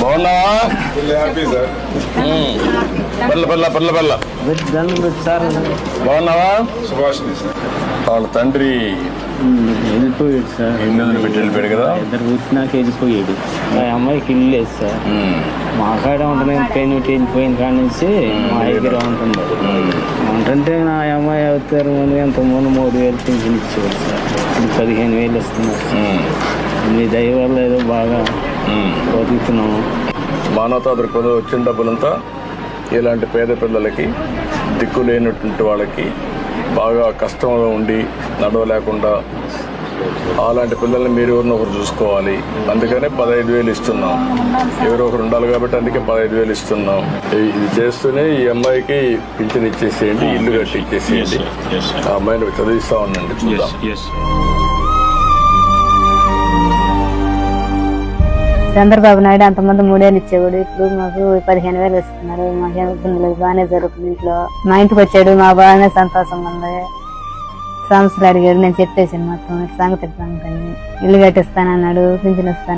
బాగున్నావా? Full happy sir um. పిల్ల పిల్ల పిల్ల పిల్ల సార్ బాగున్నావా సుభాష్ని సార్ వాళ్ళ తండ్రి వెళ్ళిపోయాడు సార్ ఇల్లు పెట్టి వెళ్ళిపోయాడు కదా? ఇద్దరు పుట్టినాక వెళ్ళిపోయాడు. మా అమ్మాయికి ఇల్లు లేదు సార్. మా కాడ ఉంటుంది పెయిన్ వెళ్ళిపోయిన కాడ నుంచి మా దగ్గర ఉంటుంది ఉంటుంటే నా అమ్మాయి అవుతారు ముందు ఎంత ముందు మూడు వేలు పింఛన్ ఇచ్చేవాడు సార్ ఇప్పుడు పదిహేను వేలు ఇస్తున్నారు ఉమ్. మీ దయ వల్ల ఏదో బాగా. బతుకుతున్నాము మానవతా దృక్పథం వచ్చిన డబ్బులంతా ఇలాంటి పేద పిల్లలకి దిక్కు లేనటువంటి వాళ్ళకి బాగా కష్టంలో ఉండి నడవలేకుండా అలాంటి పిల్లల్ని మీరు ఎవరినో ఒకరు చూసుకోవాలి. అందుకనే పదహైదు వేలు ఇస్తున్నాం. ఎవరో ఒకరు ఉండాలి కాబట్టి అందుకే పదహైదు వేలు ఇస్తున్నాం. ఇది చేస్తూనే ఈ అమ్మాయికి పింఛన్ ఇచ్చేసేయండి ఇల్లు కట్టి ఇచ్చేసేయండి. ఆ అమ్మాయిని చదివిస్తా ఉండండి చూద్దాం. చంద్రబాబు నాయుడు అంతమంది మూడేళ్ళు ఇచ్చేవాడు ఇప్పుడు మాకు పదిహేను వేలు ఇస్తున్నారు మాకేం ఇబ్బంది లేదు బాగానే జరుగుతుంది ఇంట్లో. మా ఇంటికి వచ్చాడు మా బాగానే సంతోషంగా ఉంది. సమస్యలు అడిగాడు నేను చెప్పేసాను మొత్తం ఇట్లా సంగతి ఇట్లా ఇల్లు కట్టిస్తానన్నాడు పింఛన్